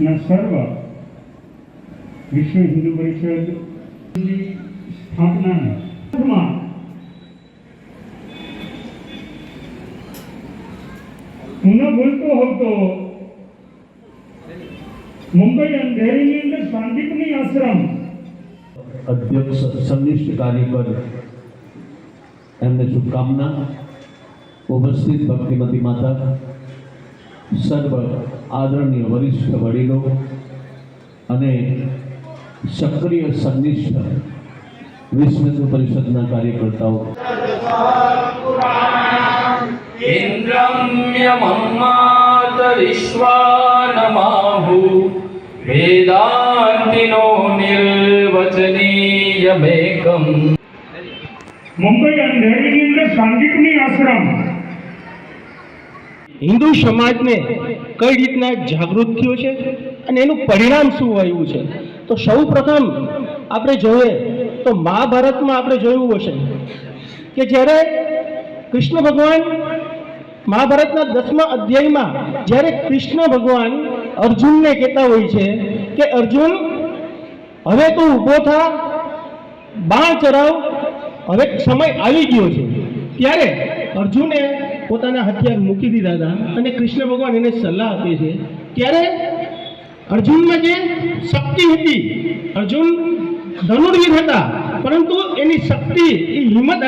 ના સર્વ વિશ્વ હિન્દુ પરિષદની સ્થાપનાના હું ન બોલતો હતો, મુંબઈ અંધેરીની અંદર સાંદીપની આશ્રમ અધ્યક્ષ સંનિષ્ઠ કાર્યકર એમને શુભકામના. ઉપસ્થિત ભક્તિમતી માતા, સર્વ આદરણીય વરિષ્ઠ વડીલો અને સક્રિય સંનિષ્ઠ વિશ્વ હિન્દુ પરિષદના કાર્યકર્તાઓ. વિશ્વાનમાહુ. વેદાંતિનો નિર્ હિન્દુ સમાજને કઈ રીતના જાગૃત થયો છે અને એનું પરિણામ શું આવ્યું છે? તો સૌ પ્રથમ આપણે જોઈએ તો મહાભારતમાં આપણે જોયું હશે કે જ્યારે કૃષ્ણ ભગવાન મહાભારતના દસમા અધ્યાયમાં જ્યારે કૃષ્ણ ભગવાન અર્જુનને કહેતા હોય છે કે અર્જુન હવે તું ઊભો થા બાણ ચરાવ હવે સમય આવી ગયો છે. ત્યારે અર્જુને પોતાના હથિયાર મૂકી દીધા હતા અને કૃષ્ણ ભગવાન એને સલાહ આપે છે. ત્યારે અર્જુનમાં જે શક્તિ હતી, અર્જુન ધનુર્વીર હતા, પરંતુ એની શક્તિ એ હિંમત